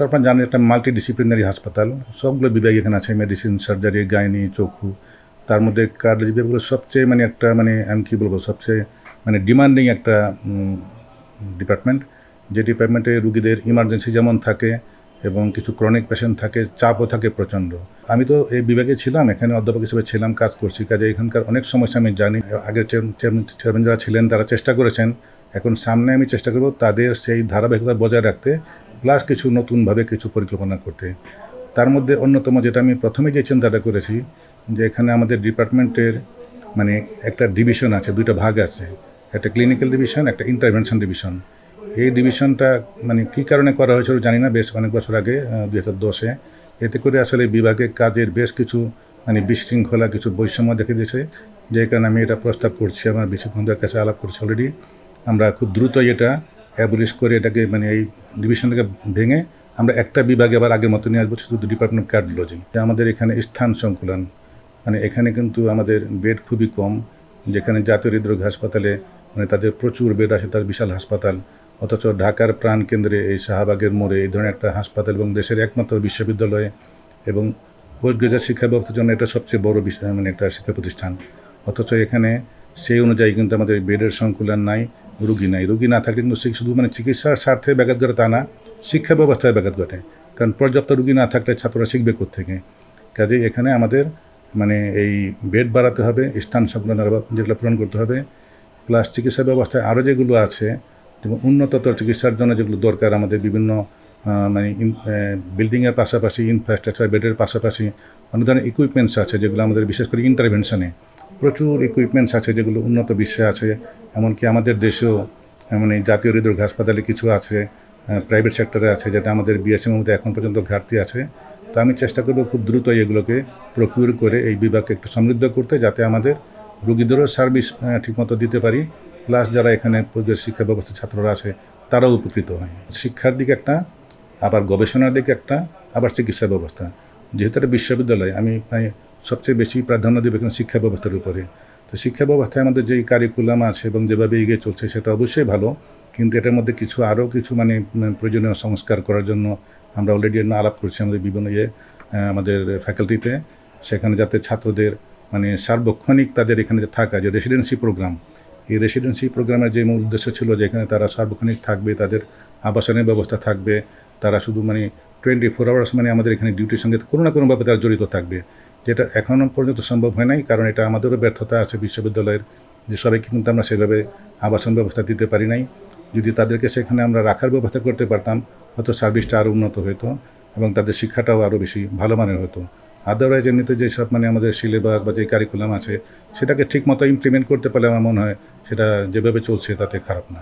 তারপর জানেন একটা মাল্টি ডিসিপ্লিনারি হাসপাতাল, সবগুলো বিভাগ এখানে আছে মেডিসিন সার্জারি গাইনি চক্ষু। তার মধ্যে কার্ডিওলজি বিভাগগুলো সবচেয়ে মানে একটা মানে আমি কী বলব, সবচেয়ে মানে ডিমান্ডিং একটা ডিপার্টমেন্ট যে ডিপার্টমেন্টে রুগীদের ইমার্জেন্সি যেমন থাকে এবং কিছু ক্রনিক পেশেন্ট থাকে, চাপও থাকে প্রচণ্ড। আমি তো এই বিভাগে ছিলাম, এখানে অধ্যাপক হিসেবে ছিলাম, কাজ করছি। কাজে এখানকার অনেক সমস্যা আমি জানি। আগের চেয়ারম্যান যারা ছিলেন তারা চেষ্টা করেছেন। এখন সামনে আমি চেষ্টা করব তাদের সেই ধারাবাহিকতা বজায় রাখতে। প্লাস কিছু নতুনভাবে কিছু পরিকল্পনা করতে। তার মধ্যে অন্যতম যেটা আমি প্রথমে যে চিন্তাটা করেছি, যে এখানে আমাদের ডিপার্টমেন্টের মানে একটা ডিভিশন আছে, দুইটা ভাগ আছে। একটা ক্লিনিক্যাল ডিভিশন একটা ইন্টারভেনশন ডিভিশন এই ডিভিশনটা মানে কী কারণে করা হয়েছিল জানি না, বেশ অনেক বছর আগে দুই হাজার দশে। এতে করে আসলে বিভাগে কাজের বেশ কিছু মানে বিশৃঙ্খলা, কিছু বৈষম্য দেখে দিয়েছে। যে কারণে আমি এটা প্রস্তাব করছি, আমার বিশ্ববন্ধুদের কাছে আলাপ করছি অলরেডি আমরা খুব দ্রুতই এটা অ্যাবলিশ করে এটাকে মানে এই ডিভিশনটাকে ভেঙে আমরা একটা বিভাগে আবার আগের মতো নিয়ে আসব শুধু ডিপার্টমেন্ট অফ কার্ডিওলজি আমাদের এখানে স্থান সংকুলন মানে এখানে কিন্তু আমাদের বেড খুবই কম, যেখানে জাতীয় হৃদরোগ হাসপাতালে মানে তাদের প্রচুর বেড আছে তার বিশাল হাসপাতাল। অথচ ঢাকার প্রাণ কেন্দ্রে এই শাহবাগের মোড়ে এই ধরনের একটা হাসপাতাল এবং দেশের একমাত্র বিশ্ববিদ্যালয় এবং পোস্ট গ্রাজুয়েট শিক্ষা ব্যবস্থার জন্য এটা সবচেয়ে বড় বিষয় মানে একটা শিক্ষা প্রতিষ্ঠান। অথচ এখানে সেই অনুযায়ী কিন্তু আমাদের বেডের সংকুলন নাই রুগী নাই, রুগী না থাকলে কিন্তু শুধু মানে চিকিৎসার স্বার্থে ব্যাঘাত ঘটে তা না, শিক্ষা ব্যবস্থায় ব্যাঘাত ঘটে। কারণ পর্যাপ্ত রুগী না থাকলে ছাত্ররা শিখবে থেকে কাজেই এখানে আমাদের মানে এই বেড বাড়াতে হবে, স্থান সংকুলন যেগুলো পূরণ করতে হবে, প্লাস চিকিৎসা ব্যবস্থায় আরও যেগুলো আছে, যেমন উন্নততর চিকিৎসার জন্য যেগুলো দরকার আমাদের বিভিন্ন মানে বিল্ডিংয়ের পাশাপাশি ইনফ্রাস্ট্রাকচার বেডের পাশাপাশি অনেক ধরনের ইকুইপমেন্টস আছে যেগুলো আমাদের বিশেষ করে ইন্টারভেনশনে প্রচুর ইকুইপমেন্টস আছে যেগুলো উন্নত বিশ্বে আছে, এমনকি আমাদের দেশেও মানে জাতীয় হৃদরোগ হাসপাতালে কিছু আছে প্রাইভেট সেক্টরে আছে, যেটা আমাদের বিএসএম মধ্যে এখন পর্যন্ত ঘাটতি আছে। তো আমি চেষ্টা করব খুব দ্রুত এগুলোকে প্রকিউর করে এই বিভাগকে একটু সমৃদ্ধ করতে, যাতে আমাদের রুগীদেরও সার্ভিস ঠিকমতো দিতে পারি। প্লাস যারা এখানে পরিবেশ শিক্ষা ব্যবস্থার ছাত্ররা আছে, তারাও উপকৃত হয়। শিক্ষার দিকে একটা, আবার গবেষণার দিকে একটা, আবার চিকিৎসা ব্যবস্থা। যেহেতু একটা বিশ্ববিদ্যালয়, আমি সবচেয়ে বেশি প্রাধান্য দেবে এখানে শিক্ষা ব্যবস্থার উপরে। তো শিক্ষা ব্যবস্থায় আমাদের যেই কারিকুলাম আছে এবং যেভাবে এগিয়ে চলছে সেটা অবশ্যই ভালো, কিন্তু এটার মধ্যে কিছু, আরও কিছু মানে প্রয়োজনীয় সংস্কার করার জন্য আমরা অলরেডি আলাপ করছি আমাদের বিভিন্ন ইয়ে আমাদের ফ্যাকাল্টিতে সেখানে যাতে ছাত্রদের মানে সার্বক্ষণিক তাদের এখানে যে থাকা, যে রেসিডেন্সি প্রোগ্রাম এই রেসিডেন্সি প্রোগ্রামের যে মূল উদ্দেশ্য ছিল যে এখানে তারা সার্বক্ষণিক থাকবে, তাদের আবাসনের ব্যবস্থা থাকবে, তারা শুধু মানে টোয়েন্টি ফোর আওয়ার্স মানে আমাদের এখানে ডিউটির সঙ্গে কোনো না কোনোভাবে তারা জড়িত থাকবে। যেটা এখনও পর্যন্ত সম্ভব হয় নাই, কারণ এটা আমাদেরও ব্যর্থতা আছে বিশ্ববিদ্যালয়ের যে সবাইকে কিন্তু আমরা সেভাবে আবাসন ব্যবস্থা দিতে পারি নাই। যদি তাদেরকে সেখানে আমরা রাখার ব্যবস্থা করতে পারতাম, হয়তো সার্ভিসটা আরও উন্নত হতো এবং তাদের শিক্ষাটাও আরও বেশি ভালো মানের হতো আদারওয়াইজ এমনিতে যেসব মানে আমাদের সিলেবাস বা যে কারিকুলাম আছে, সেটাকে ঠিকমতো ইমপ্লিমেন্ট করতে পারলে আমার মনে হয় সেটা যেভাবে চলছে তাতে খারাপ না।